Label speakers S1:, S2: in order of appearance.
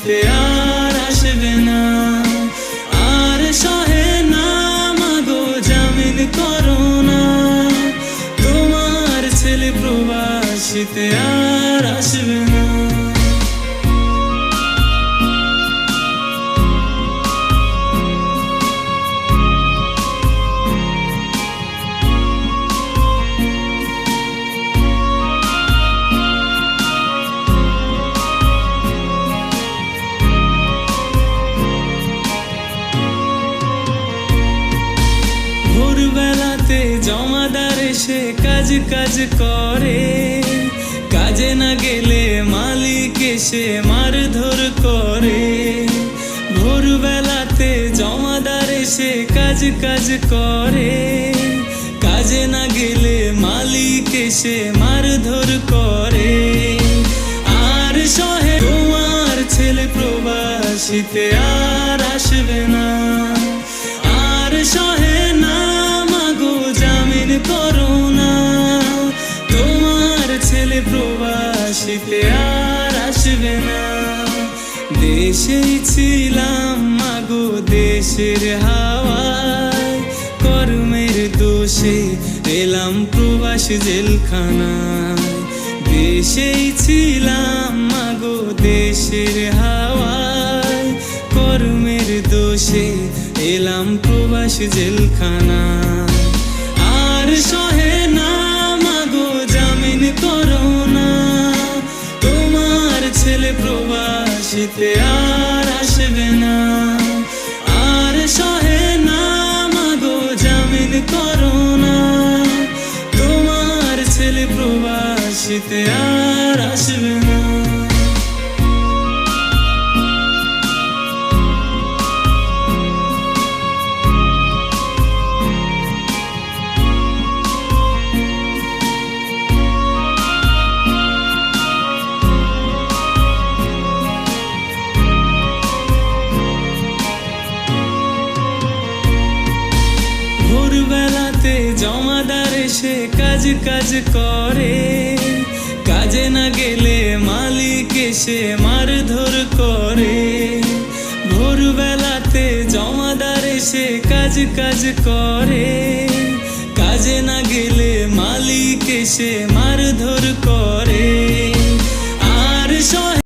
S1: শীতে আর আসবে না আর সহে না মাগো করো না তোমার আর আসবে না এসে কাজ কাজ করে। কাজে না গেলে মালিক এসে মারধর করে। ভোরবেলাতে জমাদার এসে কাজ কাজ করে। কাজে না গেলে মালিক এসে মারধর করে। আর সহে তোমার ছেলে প্রবাসীতে আর আসবে না। দেশেই ছিলাম, মাগো দেশের হাওয়ায়। কর্মের দোষে এলাম প্রবাস জেলখানায়। দেশেই ছিলাম, মাগো দেশের হাওয়ায়। কর্মের দোষে এলাম প্রবাস জেলখানায়। আর সহে প্রবাসীতে আর আসবে না আর সহে না মাগো জামিন করো না তোমার ছেলে প্রবাসীতে আর আসবে না জমাদার সে কাজ কাজ করে। কাজে না গেলে মালিক এসে মারধর করে। ভোরবেলাতে জমাদার সে কাজ কাজ করে। কাজে না গেলে মালিক এসে